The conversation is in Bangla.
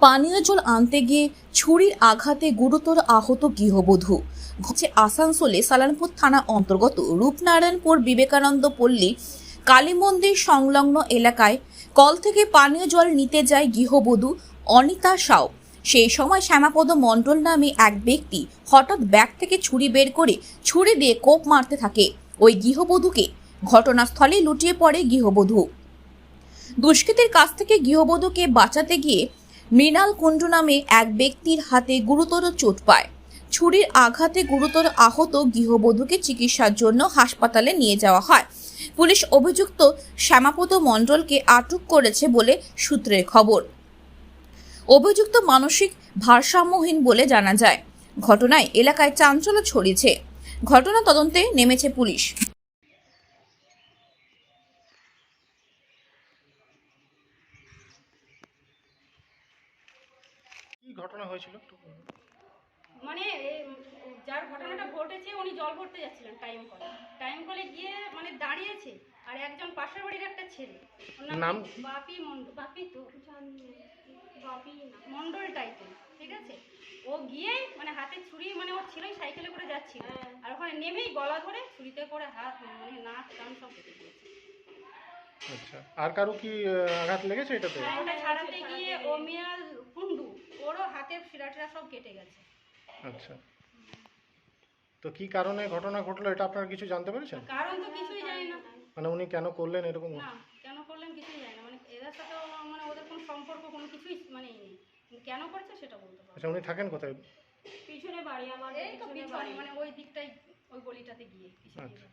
পানীয় জল আনতে গিয়ে ছুরির আঘাতে গুরুতর আহত গৃহবধূ। ঘটছে আসানসোলে সালানপুর থানা অন্তর্গত রূপনারায়ণপুর বিবেকানন্দ পল্লী কালী মন্দির সংলগ্ন এলাকায় কল থেকে পানীয় জল নিতে যায় গৃহবধূ অনিতা সাউ। সেই সময় শ্যামাপদ মণ্ডল নামে এক ব্যক্তি হঠাৎ ব্যাগ থেকে ছুরি বের করে ছুরি দিয়ে কোপ মারতে থাকে। ওই গৃহবধূকে ঘটনাস্থলে লুটিয়ে পড়ে গৃহবধূ। দুষ্কৃতীর কাছ থেকে গৃহবধূকে বাঁচাতে গিয়ে মৃণাল কুণ্ডু নামে এক ব্যক্তির হাতে গুরুতর চোট পায়। ছুরির আঘাতে গুরুতর আহত গৃহবধূকে চিকিৎসার জন্য হাসপাতালে নিয়ে যাওয়া হয়। পুলিশ অভিযুক্ত শ্যামাপদ মণ্ডলকে আটক করেছে বলে সূত্রের খবর। অভিযুক্ত মানসিক ভারসাম্যহীন বলে জানা যায়। ঘটনায় এলাকায় চাঞ্চল্য ছড়িয়েছে। ঘটনা তদন্তে নেমেছে পুলিশ। কি ঘটনা হয়েছিল একটু বলুন। মানে যার ঘটনাটা ঘটেছে উনি জল ভরতে যাচ্ছিলেন টাইম কলে টাইম কলে গিয়ে মানে দাঁড়িয়েছে আর একজন পাশের বাড়ির একটা ছেলে। নাম নাম? বাপি মন্ডল বাপি তো? বাপি না। মন্ডল টাইপের ঠিক আছে? ও গিয়ে মানে হাতে ছুরি মানে ওর ছিলই সাইকেলে করে যাচ্ছিল। আর ওখানে নেমেই গলা ধরে ছুরিতে করে হাত মানে নাক কান সব কেটে দিয়েছে। আচ্ছা আর কারও কি আঘাত লেগেছে এটাতে? আর ওটা ছাড়াতে গিয়ে ও মিয়াল ওরও হাতের শিরা টিরা সব কেটে গেছে। আচ্ছা। তো কি কারণে ঘটনা ঘটলো এটা আপনারা কিছু জানতে পেরেছেন? কারণ তো কিছুই জানি না। মানে উনি কেন করলেন এরকম? না কেন করলেন কিছুই জানি না। মানে এদের সাথে মানে ওদের কোনো সম্পর্ক কোনো কিছুই মানে নেই। কেন করেছে সেটা বলতে পারব আচ্ছা উনি থাকেন কোথায়? পিছনে বাড়ি আমার এই তো পিছনে মানে ওই দিকটাই ওই গলিটাতে গিয়ে। আচ্ছা।